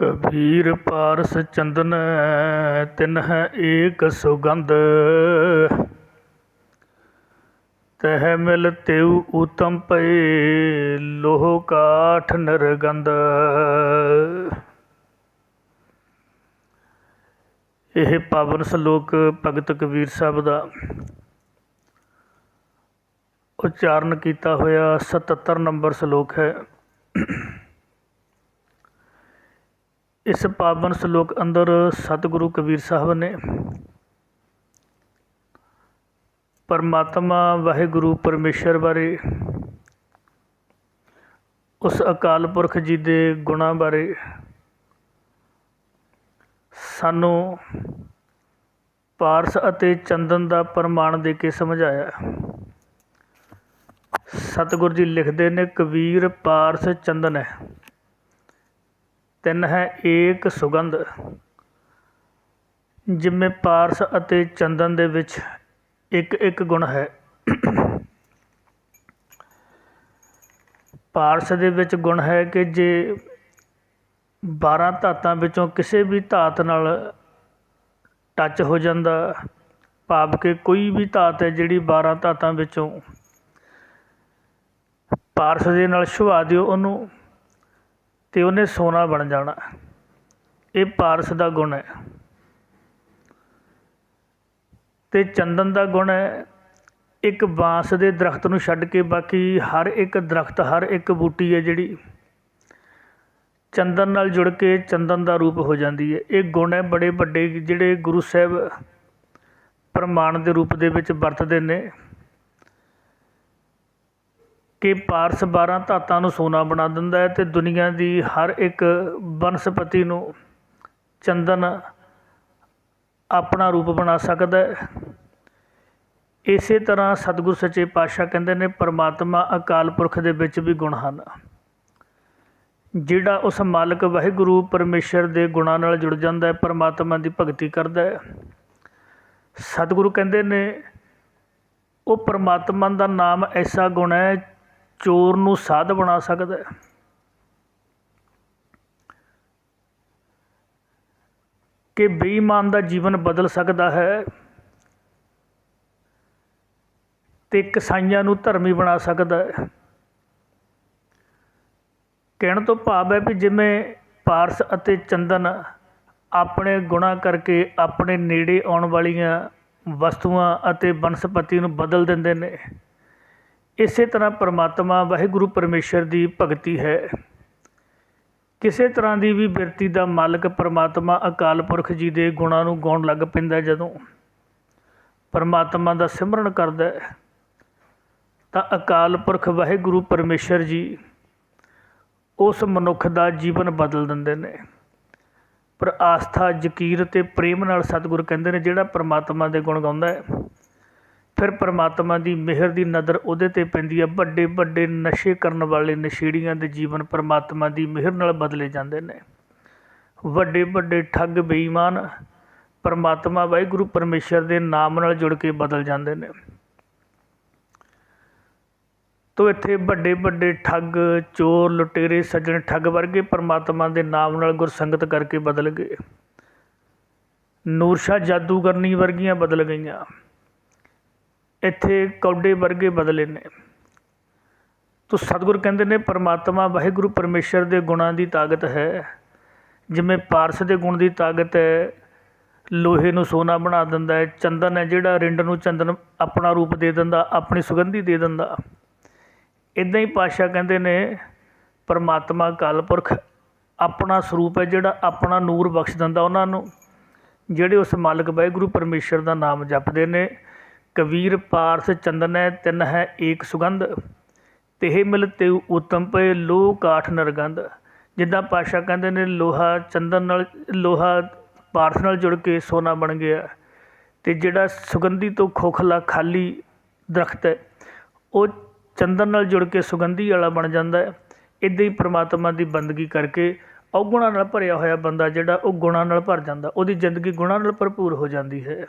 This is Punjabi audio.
ਕਬੀਰ ਪਾਰਸ ਚੰਦਨ ਤਿਨਹ ਏਕ ਸੁਗੰਧ। ਤਹ ਮਿਲ ਤਿਉ ਉਤਮ ਪਏ ਲੋਹ ਕਾਠ ਨਿਰਗੰਧ। ਇਹ ਪਾਵਨ ਸ਼ਲੋਕ ਭਗਤ ਕਬੀਰ ਸਾਹਿਬ ਦਾ ਉਚਾਰਨ ਕੀਤਾ ਹੋਇਆ 77 ਨੰਬਰ ਸ਼ਲੋਕ ਹੈ। ਇਸ ਪਾਵਨ ਸ਼ਲੋਕ ਅੰਦਰ ਸਤਿਗੁਰੂ ਕਬੀਰ ਸਾਹਿਬ ਨੇ ਪਰਮਾਤਮਾ ਵਾਹਿਗੁਰੂ ਪਰਮੇਸ਼ਰ ਬਾਰੇ, ਉਸ ਅਕਾਲ ਪੁਰਖ ਜੀ ਦੇ ਗੁਣਾਂ ਬਾਰੇ ਸਾਨੂੰ ਪਾਰਸ ਅਤੇ ਚੰਦਨ ਦਾ ਪ੍ਰਮਾਣ ਦੇ ਕੇ ਸਮਝਾਇਆ। ਸਤਿਗੁਰੂ ਜੀ ਲਿਖਦੇ ਨੇ ਕਬੀਰ ਪਾਰਸ ਚੰਦਨ ਹੈ। ਤਿੰਨ ਹੈ ਏਕ ਸੁਗੰਧ। ਜਿਵੇਂ ਪਾਰਸ ਅਤੇ ਚੰਦਨ ਦੇ ਵਿੱਚ ਇੱਕ ਇੱਕ ਗੁਣ ਹੈ। ਪਾਰਸ ਦੇ ਵਿੱਚ ਗੁਣ ਹੈ ਕਿ ਜੇ 12 ਧਾਤਾਂ ਵਿੱਚੋਂ ਕਿਸੇ ਵੀ ਧਾਤ ਨਾਲ ਟੱਚ ਹੋ ਜਾਂਦਾ, ਭਾਵ ਕਿ ਕੋਈ ਵੀ ਧਾਤ ਹੈ ਜਿਹੜੀ 12 ਧਾਤਾਂ ਵਿੱਚੋਂ ਪਾਰਸ ਦੇ ਨਾਲ ਛੁਆ ਦਿਓ, ਉਹਨੂੰ ਅਤੇ ਉਹਨੇ ਸੋਨਾ ਬਣ ਜਾਣਾ। ਇਹ ਪਾਰਸ ਦਾ ਗੁਣ ਹੈ। ਅਤੇ ਚੰਦਨ ਦਾ ਗੁਣ ਹੈ, ਇੱਕ ਬਾਂਸ ਦੇ ਦਰਖਤ ਨੂੰ ਛੱਡ ਕੇ ਬਾਕੀ ਹਰ ਇੱਕ ਦਰਖਤ, ਹਰ ਇੱਕ ਬੂਟੀ ਹੈ ਜਿਹੜੀ ਚੰਦਨ ਨਾਲ ਜੁੜ ਕੇ ਚੰਦਨ ਦਾ ਰੂਪ ਹੋ ਜਾਂਦੀ ਹੈ। ਇਹ ਗੁਣ ਹੈ, ਬੜੇ ਵੱਡੇ ਜਿਹੜੇ ਗੁਰੂ ਸਾਹਿਬ ਪ੍ਰਮਾਣ ਦੇ ਰੂਪ ਦੇ ਵਿੱਚ ਵਰਤਦੇ ਨੇ। ਕਿ ਪਾਰਸ 12 ਧਾਤਾਂ ਨੂੰ ਸੋਨਾ ਬਣਾ ਦਿੰਦਾ ਹੈ ਤੇ ਦੁਨੀਆ ਦੀ ਹਰ ਇੱਕ ਬਨਸਪਤੀ ਨੂੰ ਚੰਦਨ ਆਪਣਾ ਰੂਪ ਬਣਾ ਸਕਦਾ ਹੈ। ਇਸੇ ਤਰ੍ਹਾਂ ਸਤਿਗੁਰ ਸੱਚੇ ਪਾਤਸ਼ਾਹ ਕਹਿੰਦੇ ਨੇ, ਪਰਮਾਤਮਾ ਅਕਾਲ ਪੁਰਖ ਦੇ ਵਿੱਚ ਵੀ ਗੁਣ ਹਨ। ਜਿਹੜਾ ਉਸ ਮਾਲਕ ਵਾਹਿਗੁਰੂ ਪਰਮੇਸ਼ਰ ਦੇ ਗੁਣਾਂ ਨਾਲ ਜੁੜ ਜਾਂਦਾ ਹੈ, ਪਰਮਾਤਮਾ ਦੀ ਭਗਤੀ ਕਰਦਾ ਹੈ। ਸਤਿਗੁਰੂ ਕਹਿੰਦੇ ਨੇ, ਉਹ ਪਰਮਾਤਮਾ ਦਾ ਨਾਮ ਐਸਾ ਗੁਣ ਹੈ ਚੋਰ ਨੂੰ ਸਾਧ ਬਣਾ ਸਕਦਾ ਹੈ। ਕਿ ਬੇਈਮਾਨ ਦਾ ਜੀਵਨ ਬਦਲ ਸਕਦਾ ਹੈ ਤੇ ਕਸਾਈਆਂ ਨੂੰ ਧਰਮੀ ਬਣਾ ਸਕਦਾ ਹੈ। ਕਹਿਣ ਤੋਂ ਭਾਵ ਹੈ ਵੀ ਜਿਵੇਂ ਪਾਰਸ ਅਤੇ ਚੰਦਨ ਆਪਣੇ ਗੁਣਾ ਕਰਕੇ ਆਪਣੇ ਨੇੜੇ ਆਉਣ ਵਾਲੀਆਂ ਵਸਤੂਆਂ ਅਤੇ ਬਨਸਪਤੀ ਨੂੰ ਬਦਲ ਦਿੰਦੇ ਨੇ ਇਸੇ ਤਰ੍ਹਾਂ ਪਰਮਾਤਮਾ ਵਾਹਿਗੁਰੂ ਪਰਮੇਸ਼ਰ ਦੀ ਭਗਤੀ ਹੈ। ਕਿਸੇ ਤਰ੍ਹਾਂ ਦੀ ਵੀ ਬਿਰਤੀ ਦਾ ਮਾਲਕ ਪਰਮਾਤਮਾ ਅਕਾਲ ਪੁਰਖ ਜੀ ਦੇ ਗੁਣਾਂ ਨੂੰ ਗਾਉਣ ਲੱਗ ਪੈਂਦਾ ਜਦੋਂ ਪਰਮਾਤਮਾ ਦਾ ਸਿਮਰਨ ਕਰਦਾ ਤਾਂ ਅਕਾਲ ਪੁਰਖ ਵਾਹਿਗੁਰੂ ਪਰਮੇਸ਼ਰ ਜੀ ਉਸ ਮਨੁੱਖ ਦਾ ਜੀਵਨ ਬਦਲ ਦਿੰਦੇ ਨੇ। ਪਰ ਆਸਥਾ ਯਕੀਰ ਤੇ ਪ੍ਰੇਮ ਨਾਲ ਸਤਿਗੁਰ ਕਹਿੰਦੇ ਨੇ ਜਿਹੜਾ ਪਰਮਾਤਮਾ ਦੇ ਗੁਣ ਗਾਉਂਦਾ ਹੈ ਫਿਰ ਪਰਮਾਤਮਾ ਦੀ ਮਿਹਰ ਦੀ ਨਜ਼ਰ ਉਹਦੇ ਤੇ ਪੈਂਦੀ ਹੈ ਵੱਡੇ ਵੱਡੇ ਨਸ਼ੇ ਕਰਨ ਵਾਲੇ ਨਸ਼ੇੜੀਆਂ ਦੇ ਜੀਵਨ ਪਰਮਾਤਮਾ ਦੀ ਮਿਹਰ ਨਾਲ ਬਦਲੇ ਜਾਂਦੇ ਨੇ। ਵੱਡੇ ਵੱਡੇ ਠੱਗ, ਬੇਈਮਾਨ ਪਰਮਾਤਮਾ ਵਾਹਿਗੁਰੂ ਪਰਮੇਸ਼ਰ ਦੇ ਨਾਮ ਨਾਲ ਜੁੜ ਕੇ ਬਦਲ ਜਾਂਦੇ ਨੇ। ਤੋ ਇੱਥੇ ਵੱਡੇ ਵੱਡੇ ਠੱਗ, ਚੋਰ, ਲੁਟੇਰੇ, ਸੱਜਣ, ਠੱਗ ਵਰਗੇ ਪਰਮਾਤਮਾ ਦੇ ਨਾਮ ਨਾਲ ਗੁਰਸੰਗਤ ਕਰਕੇ ਬਦਲ ਗਏ। ਨੂਰਸ਼ਾ ਜਾਦੂਗਰਨੀ ਵਰਗੀਆਂ ਬਦਲ ਗਈਆਂ। ਇੱਥੇ ਕੌਡੇ ਵਰਗੇ ਬਦਲੇ ਨੇ। ਤੋ ਸਤਿਗੁਰ ਕਹਿੰਦੇ ਨੇ, ਪਰਮਾਤਮਾ ਵਾਹਿਗੁਰੂ ਪਰਮੇਸ਼ਰ ਦੇ ਗੁਣਾਂ ਦੀ ਤਾਕਤ ਹੈ। ਜਿਵੇਂ ਪਾਰਸ ਦੇ ਗੁਣ ਦੀ ਤਾਕਤ ਹੈ, ਲੋਹੇ ਨੂੰ ਸੋਨਾ ਬਣਾ ਦਿੰਦਾ ਹੈ, ਚੰਦਨ ਹੈ ਜਿਹੜਾ ਰਿੰਡ ਨੂੰ ਚੰਦਨ ਆਪਣਾ ਰੂਪ ਦੇ ਦਿੰਦਾ, ਆਪਣੀ ਸੁਗੰਧੀ ਦੇ ਦਿੰਦਾ। ਇਦਾਂ ਹੀ ਪਾਸ਼ਾ ਕਹਿੰਦੇ ਨੇ, ਪਰਮਾਤਮਾ ਕਾਲਪੁਰਖ ਆਪਣਾ ਸਰੂਪ ਹੈ ਜਿਹੜਾ ਆਪਣਾ ਨੂਰ ਬਖਸ਼ ਦਿੰਦਾ ਉਹਨਾਂ ਨੂੰ, ਜਿਹੜੇ ਉਸ ਮਾਲਕ ਵਾਹਿਗੁਰੂ ਪਰਮੇਸ਼ਰ ਦਾ ਨਾਮ ਜਪਦੇ ਨੇ। ਕਬੀਰ ਪਾਰਸ ਚੰਦਨੈ ਤਿੰਨ ਹੈ, ਏਕ ਸੁਗੰਧ। ਤੇ ਮਿਲ ਤਿਉ ਉਤਮ ਪਏ ਲੋਹ ਕਾਠ ਨਰਗੰਧ। ਜਿੱਦਾਂ ਪਾਤਸ਼ਾਹ ਕਹਿੰਦੇ ਨੇ, ਲੋਹਾ ਚੰਦਨ ਨਾਲ, ਲੋਹਾ ਪਾਰਸ ਨਾਲ ਜੁੜ ਕੇ ਸੋਨਾ ਬਣ ਗਿਆ। ਅਤੇ ਜਿਹੜਾ ਸੁਗੰਧੀ ਤੋਂ ਖੋਖਲਾ ਖਾਲੀ ਦਰਖਤ ਹੈ, ਉਹ ਚੰਦਨ ਨਾਲ ਜੁੜ ਕੇ ਸੁਗੰਧੀ ਵਾਲਾ ਬਣ ਜਾਂਦਾ ਇੱਦਾਂ ਹੀ ਪਰਮਾਤਮਾ ਦੀ ਬੰਦਗੀ ਕਰਕੇ ਔਗੁਣਾਂ ਨਾਲ ਭਰਿਆ ਹੋਇਆ ਬੰਦਾ ਜਿਹੜਾ, ਉਹ ਗੁਣਾਂ ਨਾਲ ਭਰ ਜਾਂਦਾ। ਉਹਦੀ ਜ਼ਿੰਦਗੀ ਗੁਣਾਂ ਨਾਲ ਭਰਪੂਰ ਹੋ ਜਾਂਦੀ ਹੈ।